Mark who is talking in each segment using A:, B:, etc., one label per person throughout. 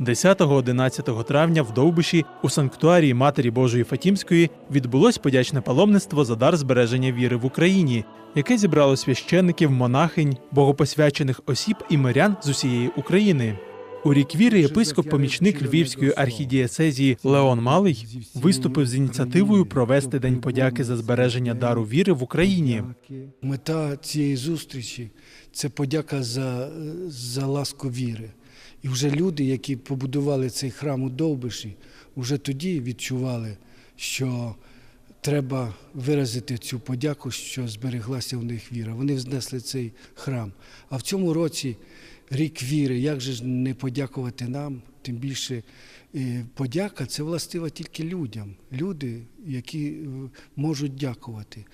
A: 10-11 травня в Довбиші у санктуарії Матері Божої Фатімської відбулось подячне паломництво за дар збереження віри в Україні, яке зібрало священників, монахинь, богопосвячених осіб і мирян з усієї України. У рік віри єпископ, помічник Львівської архідієцезії Леон Малий виступив з ініціативою провести День подяки за збереження дару віри в Україні.
B: Мета цієї зустрічі це подяка за, за ласку віри. І вже люди, які побудували цей храм у Довбиші, вже тоді відчували, що треба виразити цю подяку, що збереглася в них віра. Вони взнесли цей храм. А в цьому році рік віри. Як же ж не подякувати нам? Тим більше е, подяка це властива тільки людям. Люди, які е, можуть дякувати.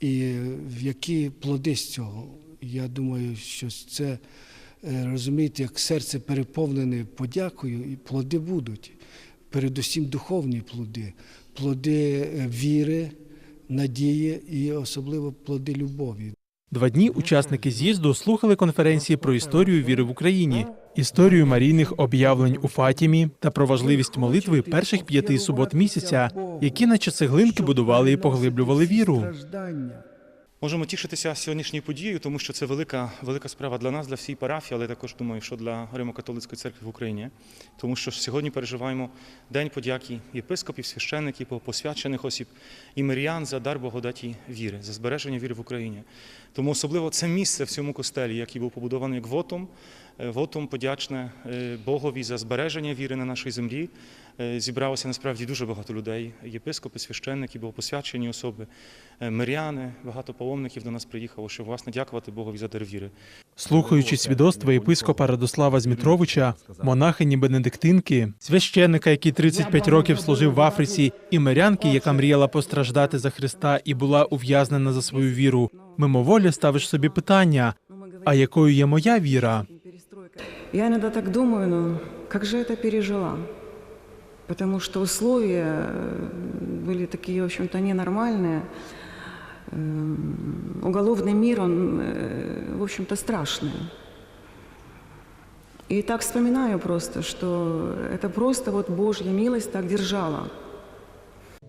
B: І е, які плоди з цього. Я думаю, що це розумієте, як серце переповнене подякою, і плоди будуть. Передусім духовні плоди, плоди е, віри, надії і особливо плоди любові.
A: Два дні учасники з'їзду слухали конференції про історію віри в Україні, історію марійних об'явлень у Фатімі та про важливість молитви перших п'яти субот місяця, які наче цеглинки будували і поглиблювали віру.
C: Можемо тішитися сьогоднішньою подією, тому що це велика, велика справа для нас, для всієї парафії, але також думаю, що для Римо-католицької церкви в Україні. Тому що сьогодні переживаємо День подяки єпископів, священників, посвячених осіб і мирян за дар благодаті віри, за збереження віри в Україні. Тому особливо це місце в цьому костелі, який був побудований як вотом, е, вотом подячне е, Богові за збереження віри на нашій землі. Е, Зібралося насправді дуже багато людей: єпископи, священники, богопосвячені особи, миряни, багато паломників до нас приїхало, щоб власне дякувати Богові за дар віри.
A: Слухаючи свідоцтва єпископа Радослава Змітровича, монахині Бенедиктинки, священника, який 35 років служив в Африці, і мирянки, яка мріяла постраждати за Христа і була ув'язнена за свою віру, мимоволі ставиш собі питання: а якою є моя віра?
D: Я иногда так думаю, ну как же это пережила? Потому что условия э, были такие, в общем-то, ненормальные. Эм, Уголовный мир, он, э, в общем-то, страшный. И так вспоминаю просто, что это просто вот Божья милость так держала.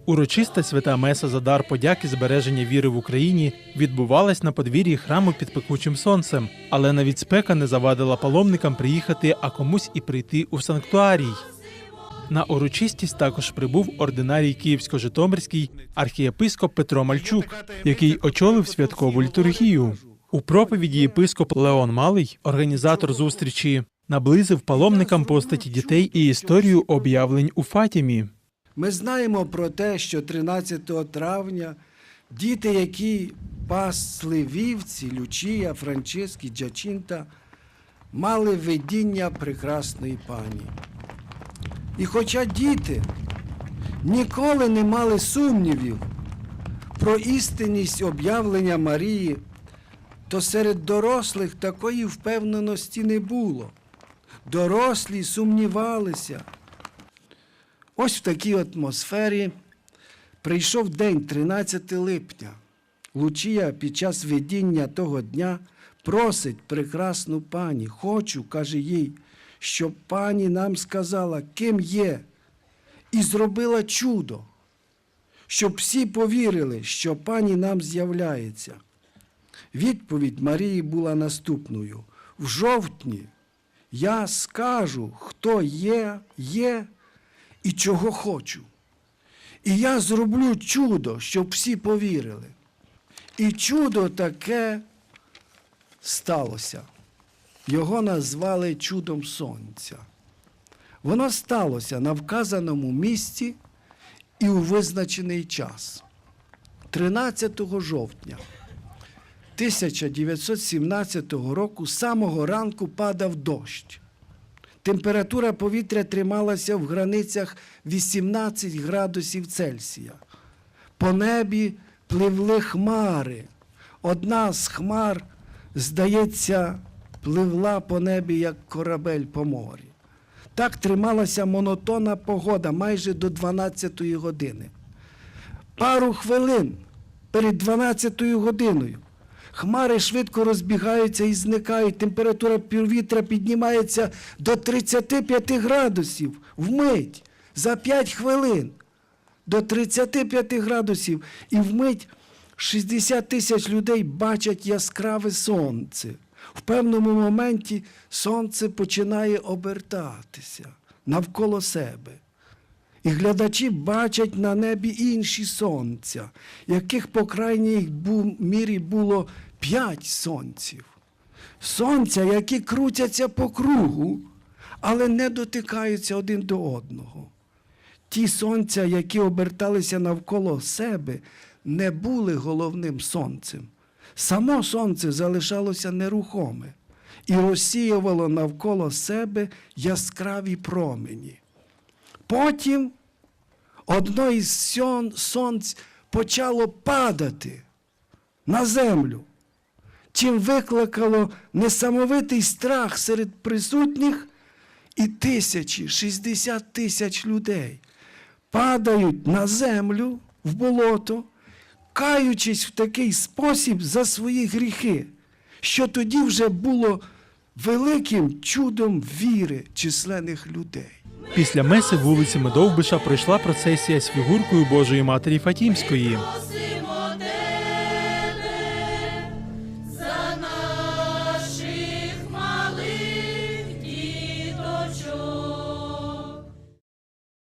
A: Урочиста свята Меса за дар подяки збереження віри в Україні відбувалась на подвір'ї храму під пекучим сонцем, але навіть спека не завадила паломникам приїхати, а комусь і прийти у санктуарій. На урочистість також прибув ординарій Київсько-Житомирський архієпископ Петро Мальчук, який очолив святкову літургію. У проповіді єпископ Леон Малий, організатор зустрічі, наблизив паломникам постаті дітей і історію об'явлень у Фатімі.
B: Ми знаємо про те, що 13 травня діти, які пасли вівці, Лючія, Франчески, Джачинта, мали видіння прекрасної пані. І хоча діти ніколи не мали сумнівів про істинність об'явлення Марії, то серед дорослих такої впевненості не було. Дорослі сумнівалися. Ось в такій атмосфері прийшов день 13 липня. Лучія під час видіння того дня просить прекрасну пані. Хочу, каже їй, щоб пані нам сказала, ким є, і зробила чудо, щоб всі повірили, що пані нам з'являється. Відповідь Марії була наступною: в жовтні я скажу, хто є, є і чого хочу. І я зроблю чудо, щоб всі повірили. І чудо таке сталося. Його назвали чудом сонця. Воно сталося на вказаному місці і у визначений час. 13 жовтня 1917 року з самого ранку падав дощ. Температура повітря трималася в границях 18 градусів Цельсія. По небі пливли хмари. Одна з хмар, здається, пливла по небі, як корабель по морі. Так трималася монотонна погода майже до 12 години. Пару хвилин перед 12 годиною Хмари швидко розбігаються і зникають. Температура повітря піднімається до 35 градусів вмить за 5 хвилин. До 35 градусів. І вмить 60 тисяч людей бачать яскраве сонце. В певному моменті сонце починає обертатися навколо себе. І глядачі бачать на небі інші сонця, яких по крайній мірі було п'ять сонців. Сонця, які крутяться по кругу, але не дотикаються один до одного. Ті сонця, які оберталися навколо себе, не були головним сонцем. Само сонце залишалося нерухоме і розсіювало навколо себе яскраві промені. Потім одно із сонць почало падати на землю, чим викликало несамовитий страх серед присутніх, і тисячі, 60 тисяч людей падають на землю в болото, каючись в такий спосіб за свої гріхи, що тоді вже було великим чудом віри численних людей.
A: Після меси вулицями Довбиша пройшла процесія з фігуркою Божої Матері Фатімської.